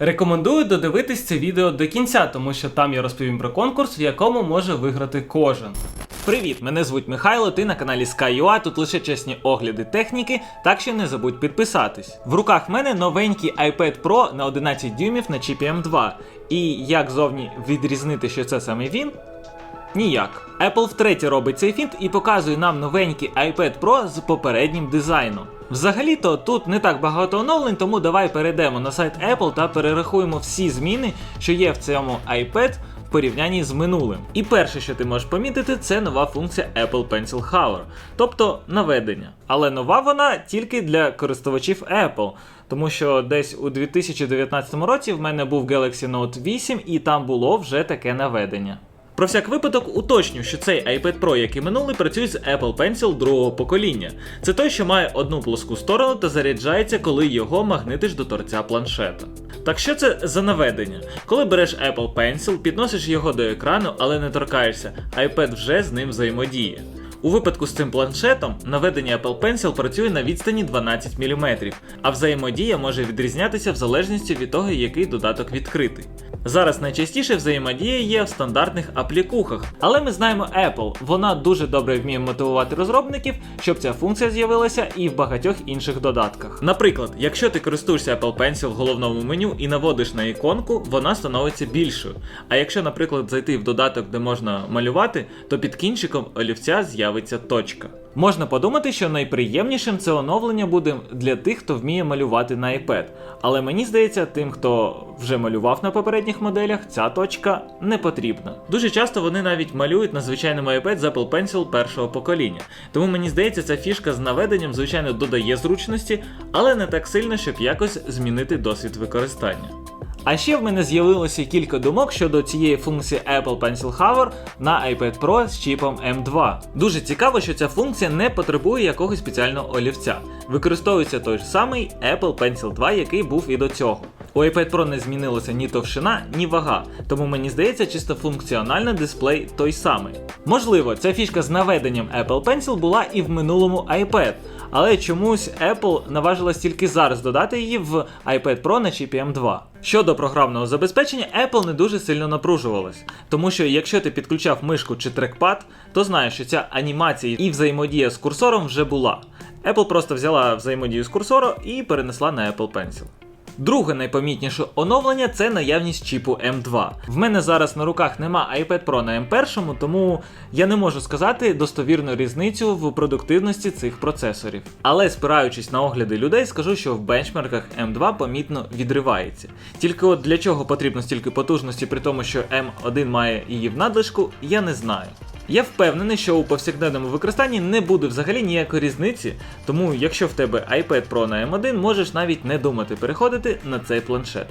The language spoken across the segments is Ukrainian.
Рекомендую додивитись це відео до кінця, тому що там я розповім про конкурс, в якому може виграти кожен. Привіт, мене звуть Михайло, ти на каналі Sky.ua, тут лише чесні огляди техніки, так що не забудь підписатись. В руках в мене новенький iPad Pro на 11 дюймів на чіпі M2. І як зовні відрізнити, що це саме він? Ніяк. Apple втретє робить цей фінт і показує нам новенький iPad Pro з попереднім дизайном. Взагалі-то тут не так багато оновлень, тому давай перейдемо на сайт Apple та перерахуємо всі зміни, що є в цьому iPad в порівнянні з минулим. І перше, що ти можеш помітити, це нова функція Apple Pencil Hover, тобто наведення. Але нова вона тільки для користувачів Apple. Тому що десь у 2019 році в мене був Galaxy Note 8 і там було вже таке наведення. Про всяк випадок уточню, що цей iPad Pro, як і минулий, працює з Apple Pencil другого покоління. Це той, що має одну плоску сторону та заряджається, коли його магнитиш до торця планшета. Так що це за наведення? Коли береш Apple Pencil, підносиш його до екрану, але не торкаєшся, iPad вже з ним взаємодіє. У випадку з цим планшетом наведення Apple Pencil працює на відстані 12 мм, а взаємодія може відрізнятися в залежності від того, який додаток відкритий. Зараз найчастіше взаємодія є в стандартних аплікухах, але ми знаємо Apple, вона дуже добре вміє мотивувати розробників, щоб ця функція з'явилася і в багатьох інших додатках. Наприклад, якщо ти користуєшся Apple Pencil в головному меню і наводиш на іконку, вона становиться більшою. А якщо, наприклад, зайти в додаток, де можна малювати, то під кінчиком олівця з'явиться точка. Можна подумати, що найприємнішим це оновлення буде для тих, хто вміє малювати на iPad. Але мені здається, тим, хто вже малював на попередніх моделях, ця точка не потрібна. Дуже часто вони навіть малюють на звичайному iPad з Apple Pencil першого покоління. Тому мені здається, ця фішка з наведенням, звичайно, додає зручності, але не так сильно, щоб якось змінити досвід використання. А ще в мене з'явилося кілька думок щодо цієї функції Apple Pencil Hover на iPad Pro з чіпом M2. Дуже цікаво, що ця функція не потребує якогось спеціального олівця. Використовується той ж самий Apple Pencil 2, який був і до цього. У iPad Pro не змінилася ні товщина, ні вага, тому мені здається, чисто функціонально дисплей той самий. Можливо, ця фішка з наведенням Apple Pencil була і в минулому iPad, але чомусь Apple наважилась тільки зараз додати її в iPad Pro на чіпі M2. Щодо програмного забезпечення, Apple не дуже сильно напружувалась, тому що якщо ти підключав мишку чи трекпад, то знаєш, що ця анімація і взаємодія з курсором вже була. Apple просто взяла взаємодію з курсором і перенесла на Apple Pencil. Друге найпомітніше оновлення це наявність чіпу M2. В мене зараз на руках нема iPad Pro на M1, тому я не можу сказати достовірну різницю в продуктивності цих процесорів. Але спираючись на огляди людей, скажу, що в бенчмарках M2 помітно відривається. Тільки от для чого потрібно стільки потужності, при тому, що M1 має її в надлишку, я не знаю. Я впевнений, що у повсякденному використанні не буде взагалі ніякої різниці, тому якщо в тебе iPad Pro на M1, можеш навіть не думати переходити на цей планшет.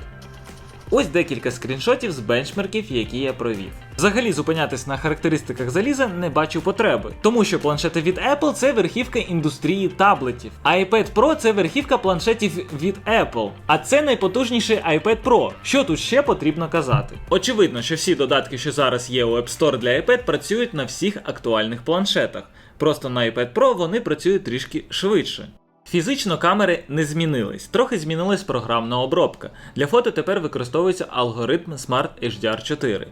Ось декілька скріншотів з бенчмарків, які я провів. Взагалі зупинятись на характеристиках заліза не бачу потреби, тому що планшети від Apple це верхівка індустрії таблетів, а iPad Pro це верхівка планшетів від Apple. А це найпотужніший iPad Pro. Що тут ще потрібно казати? Очевидно, що всі додатки, що зараз є у App Store для iPad, працюють на всіх актуальних планшетах. Просто на iPad Pro вони працюють трішки швидше. Фізично камери не змінились, трохи змінилась програмна обробка. Для фото тепер використовується алгоритм Smart HDR 4.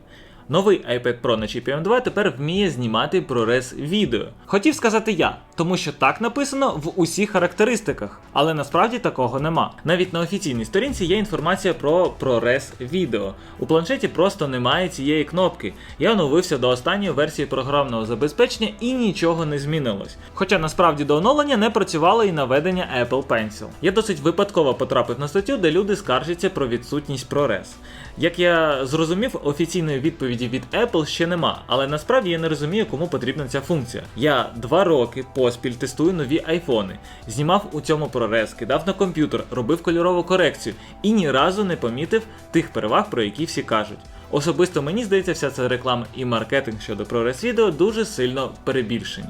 Новий iPad Pro на чіпі M2 тепер вміє знімати ProRes відео. Хотів сказати я, тому що так написано в усіх характеристиках, але насправді такого нема. Навіть на офіційній сторінці є інформація про ProRes відео. У планшеті просто немає цієї кнопки. Я оновився до останньої версії програмного забезпечення і нічого не змінилось. Хоча насправді до оновлення не працювало і наведення Apple Pencil. Я досить випадково потрапив на статтю, де люди скаржаться про відсутність ProRes. Як я зрозумів, офіційної відповіді від Apple ще нема, але насправді я не розумію, кому потрібна ця функція. Я два роки поспіль тестую нові айфони, знімав у цьому прорез, кидав на комп'ютер, робив кольорову корекцію і ні разу не помітив тих переваг, про які всі кажуть. Особисто мені здається, вся ця реклама і маркетинг щодо прорез відео дуже сильно перебільшені.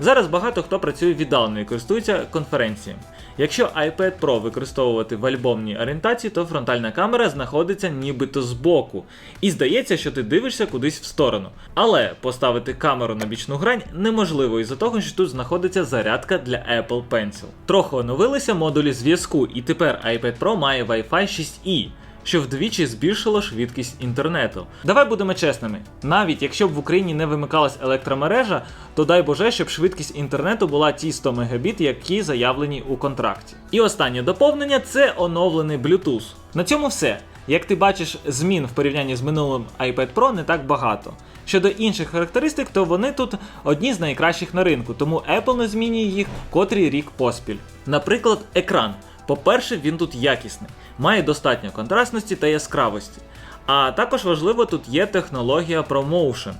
Зараз багато хто працює віддалено і користується конференціями. Якщо iPad Pro використовувати в альбомній орієнтації, то фронтальна камера знаходиться нібито збоку. І здається, що ти дивишся кудись в сторону. Але поставити камеру на бічну грань неможливо із-за того, що тут знаходиться зарядка для Apple Pencil. Трохи оновилися модулі зв'язку, і тепер iPad Pro має Wi-Fi 6E. Що вдвічі збільшило швидкість інтернету. Давай будемо чесними, навіть якщо б в Україні не вимикалась електромережа, то дай Боже, щоб швидкість інтернету була ті 100 Мбіт, які заявлені у контракті. І останнє доповнення це оновлений Bluetooth. На цьому все. Як ти бачиш, змін в порівнянні з минулим iPad Pro не так багато. Щодо інших характеристик, то вони тут одні з найкращих на ринку, тому Apple не змінює їх котрий рік поспіль. Наприклад, екран. По-перше, він тут якісний, має достатньо контрастності та яскравості. А також важливо тут є технологія ProMotion.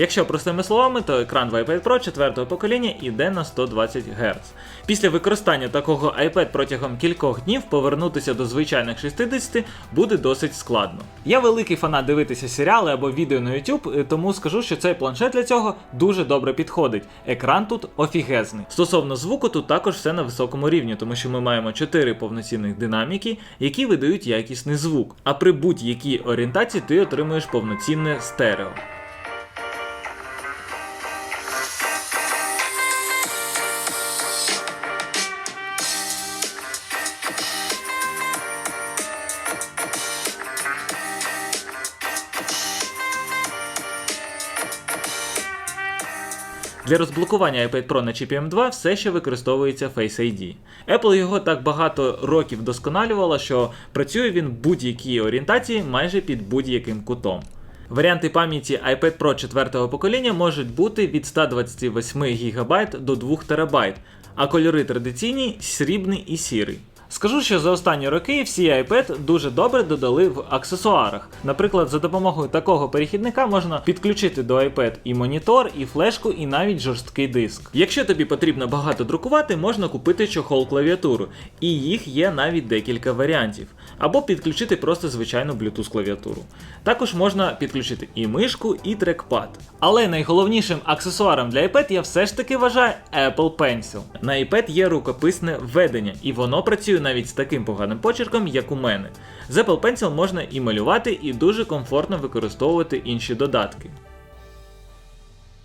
Якщо простими словами, то екран в iPad Pro 4 покоління йде на 120 Гц. Після використання такого iPad протягом кількох днів повернутися до звичайних 60 буде досить складно. Я великий фанат дивитися серіали або відео на YouTube, тому скажу, що цей планшет для цього дуже добре підходить. Екран тут офігезний. Стосовно звуку, тут також все на високому рівні, тому що ми маємо 4 повноцінних динаміки, які видають якісний звук. А при будь-якій орієнтації ти отримуєш повноцінне стерео. Для розблокування iPad Pro на чіпі M2 все ще використовується Face ID. Apple його так багато років вдосконалювала, що працює він в будь-якій орієнтації майже під будь-яким кутом. Варіанти пам'яті iPad Pro 4 покоління можуть бути від 128 ГБ до 2 ТБ, а кольори традиційні срібний і сірий. Скажу, що за останні роки всі iPad дуже добре додали в аксесуарах. Наприклад, за допомогою такого перехідника можна підключити до iPad і монітор, і флешку, і навіть жорсткий диск. Якщо тобі потрібно багато друкувати, можна купити чохол клавіатуру, і їх є навіть декілька варіантів. Або підключити просто звичайну Bluetooth клавіатуру. Також можна підключити і мишку, і трекпад. Але найголовнішим аксесуаром для iPad я все ж таки вважаю Apple Pencil. На iPad є рукописне введення, і воно працює навіть з таким поганим почерком, як у мене. З Apple Pencil можна і малювати, і дуже комфортно використовувати інші додатки.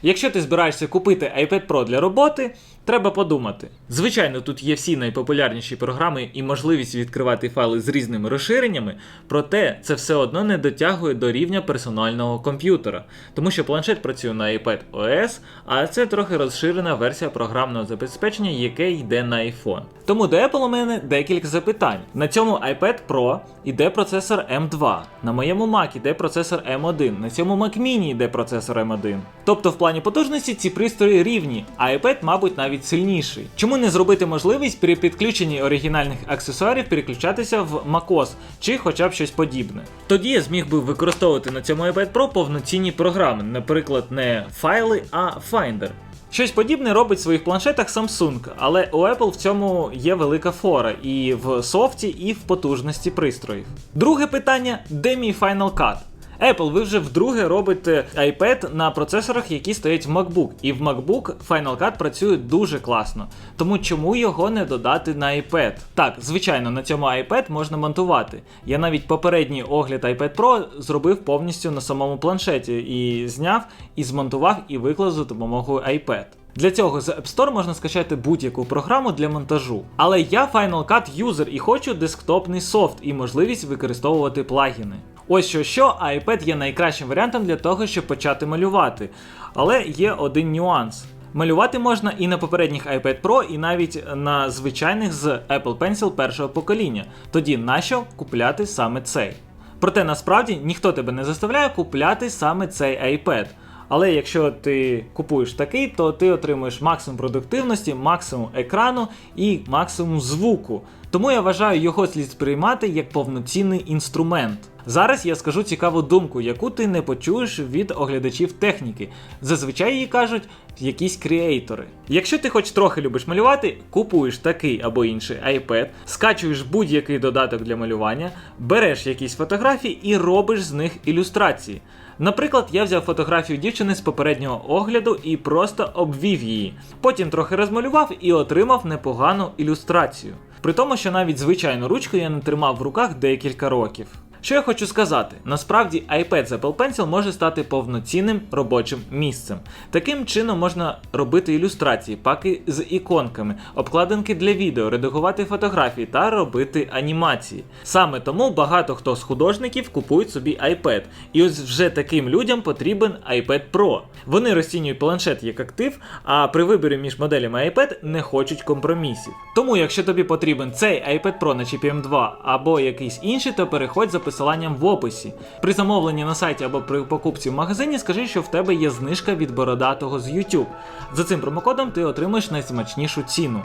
Якщо ти збираєшся купити iPad Pro для роботи, треба подумати. Звичайно, тут є всі найпопулярніші програми і можливість відкривати файли з різними розширеннями, проте це все одно не дотягує до рівня персонального комп'ютера, тому що планшет працює на iPad OS, а це трохи розширена версія програмного забезпечення, яке йде на iPhone. Тому до Apple у мене декілька запитань. На цьому iPad Pro йде процесор M2, на моєму Mac йде процесор M1, на цьому Mac Mini йде процесор M1. Тобто в плані потужності ці пристрої рівні, а iPad, мабуть, навіть сильніший. Чому не зробити можливість при підключенні оригінальних аксесуарів переключатися в macOS чи хоча б щось подібне? Тоді я зміг би використовувати на цьому iPad Pro повноцінні програми, наприклад, не файли, а Finder. Щось подібне робить в своїх планшетах Samsung, але у Apple в цьому є велика фора і в софті, і в потужності пристроїв. Друге питання: де мій Final Cut? Apple, ви вже вдруге робите iPad на процесорах, які стоять в MacBook. І в MacBook Final Cut працює дуже класно. Тому чому його не додати на iPad? Так, звичайно, на цьому iPad можна монтувати. Я навіть попередній огляд iPad Pro зробив повністю на самому планшеті і зняв, і змонтував, і виклав за допомогою iPad. Для цього з App Store можна скачати будь-яку програму для монтажу. Але я Final Cut юзер і хочу десктопний софт і можливість використовувати плагіни. Ось що що, а iPad є найкращим варіантом для того, щоб почати малювати. Але є один нюанс. Малювати можна і на попередніх iPad Pro, і навіть на звичайних з Apple Pencil першого покоління. Тоді нащо купляти саме цей? Проте насправді ніхто тебе не заставляє купляти саме цей iPad. Але якщо ти купуєш такий, то ти отримуєш максимум продуктивності, максимум екрану і максимум звуку. Тому я вважаю його слід сприймати як повноцінний інструмент. Зараз я скажу цікаву думку, яку ти не почуєш від оглядачів техніки. Зазвичай її кажуть якісь креатори. Якщо ти хоч трохи любиш малювати, купуєш такий або інший iPad, скачуєш будь-який додаток для малювання, береш якісь фотографії і робиш з них ілюстрації. Наприклад, я взяв фотографію дівчини з попереднього огляду і просто обвів її. Потім трохи розмалював і отримав непогану ілюстрацію. При тому, що навіть звичайну ручку я не тримав в руках декілька років. Що я хочу сказати? Насправді iPad з Apple Pencil може стати повноцінним робочим місцем. Таким чином можна робити ілюстрації, паки з іконками, обкладинки для відео, редагувати фотографії та робити анімації. Саме тому багато хто з художників купують собі iPad. І ось вже таким людям потрібен iPad Pro. Вони розцінюють планшет як актив, а при виборі між моделями iPad не хочуть компромісів. Тому, якщо тобі потрібен цей iPad Pro на чіпі M2 або якийсь інший, то переходь за посиланням в описі. При замовленні на сайті або при покупці в магазині скажи, що в тебе є знижка від бородатого з YouTube. За цим промокодом ти отримаєш найсмачнішу ціну.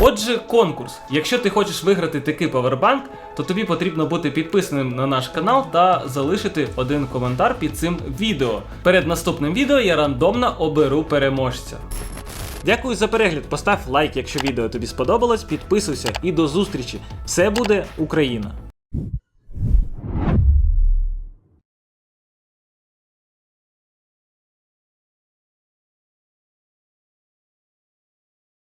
Отже, конкурс. Якщо ти хочеш виграти такий павербанк, то тобі потрібно бути підписаним на наш канал та залишити один коментар під цим відео. Перед наступним відео я рандомно оберу переможця. Дякую за перегляд. Постав лайк, якщо відео тобі сподобалось, підписуйся і до зустрічі. Все буде Україна!